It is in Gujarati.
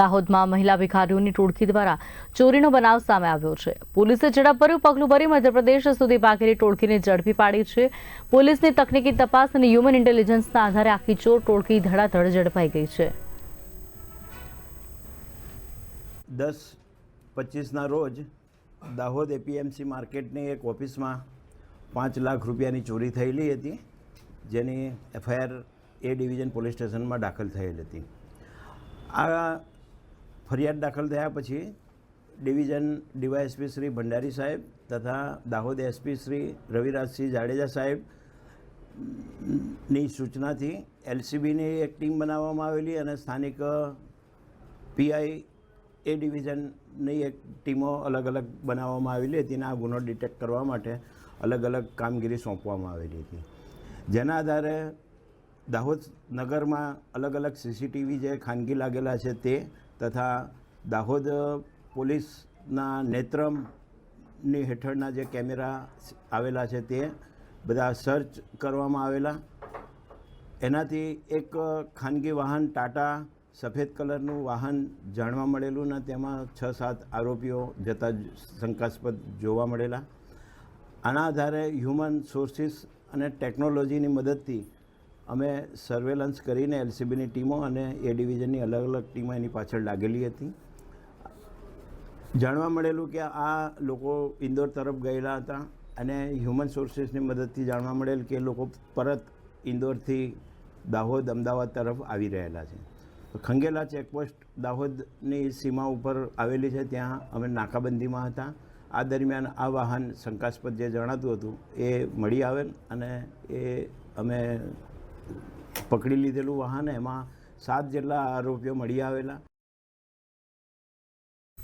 દાહોદમાં મહિલા ભિખારીઓની ટોળકી દ્વારા ચોરીનો બનાવ સામે આવ્યો છે. પોલીસે ઝડપ ભર્યું, પગલું ભરી મધ્યપ્રદેશ સુધી ભાગેલી ટોળકીને ઝડપી પાડી છે. પોલીસની તકનીકી તપાસ અને હ્યુમન ઇન્ટેલિજન્સના આધારે આખી ચોર ટોળકી ધડાધડ ઝડપાઈ ગઈ છે. દસ પચીસના રોજ દાહોદ એપીએમસી માર્કેટની એક ઓફિસમાં પાંચ લાખ રૂપિયાની ચોરી થયેલી હતી, જેની એફઆઈઆર એ ડિવિઝન પોલીસ સ્ટેશનમાં દાખલ થયેલ હતી. આ ફરિયાદ દાખલ થયા પછી ડિવિઝન ડીવાયએસપી શ્રી ભંડારી સાહેબ તથા દાહોદ એસપી શ્રી રવિરાજસિંહ જાડેજા સાહેબની સૂચનાથી એલસીબીની એક ટીમ બનાવવામાં આવેલી અને સ્થાનિક પીઆઈ એ ડિવિઝનની એક ટીમો અલગ અલગ બનાવવામાં આવેલી હતી અને આ ગુનો ડિટેક્ટ કરવા માટે અલગ અલગ કામગીરી સોંપવામાં આવેલી હતી. જેના આધારે દાહોદ નગરમાં અલગ અલગ સીસીટીવી જે ખાનગી લાગેલા છે તે તથા દાહોદ પોલીસના નેત્રમની હેઠળના જે કેમેરા આવેલા છે તે બધા સર્ચ કરવામાં આવેલા. એનાથી એક ખાનગી વાહન ટાટા સફેદ કલરનું વાહન જાણવા મળેલું ને તેમાં છ સાત આરોપીઓ જતા શંકાસ્પદ જોવા મળેલા. આના આધારે હ્યુમન સોર્સિસ અને ટેકનોલોજીની મદદથી અમે સર્વેલન્સ કરીને એલસીબીની ટીમો અને એ ડિવિઝનની અલગ અલગ ટીમો એની પાછળ લાગેલી હતી. જાણવા મળેલું કે આ લોકો ઇન્દોર તરફ ગયેલા હતા અને હ્યુમન સોર્સિસની મદદથી જાણવા મળેલ કે લોકો પરત ઇન્દોરથી દાહોદ, અમદાવાદ તરફ આવી રહેલા છે. ખંગેલા ચેકપોસ્ટ દાહોદની સીમા ઉપર આવેલી છે, ત્યાં અમે નાકાબંધીમાં હતા. આ દરમિયાન આ વાહન શંકાસ્પદ જે જણાતું હતું એ મળી આવેલ અને એ અમે પકડી લીધેલું વાહન એમાં સાત જેટલા આરોપીઓ મળી આવેલા.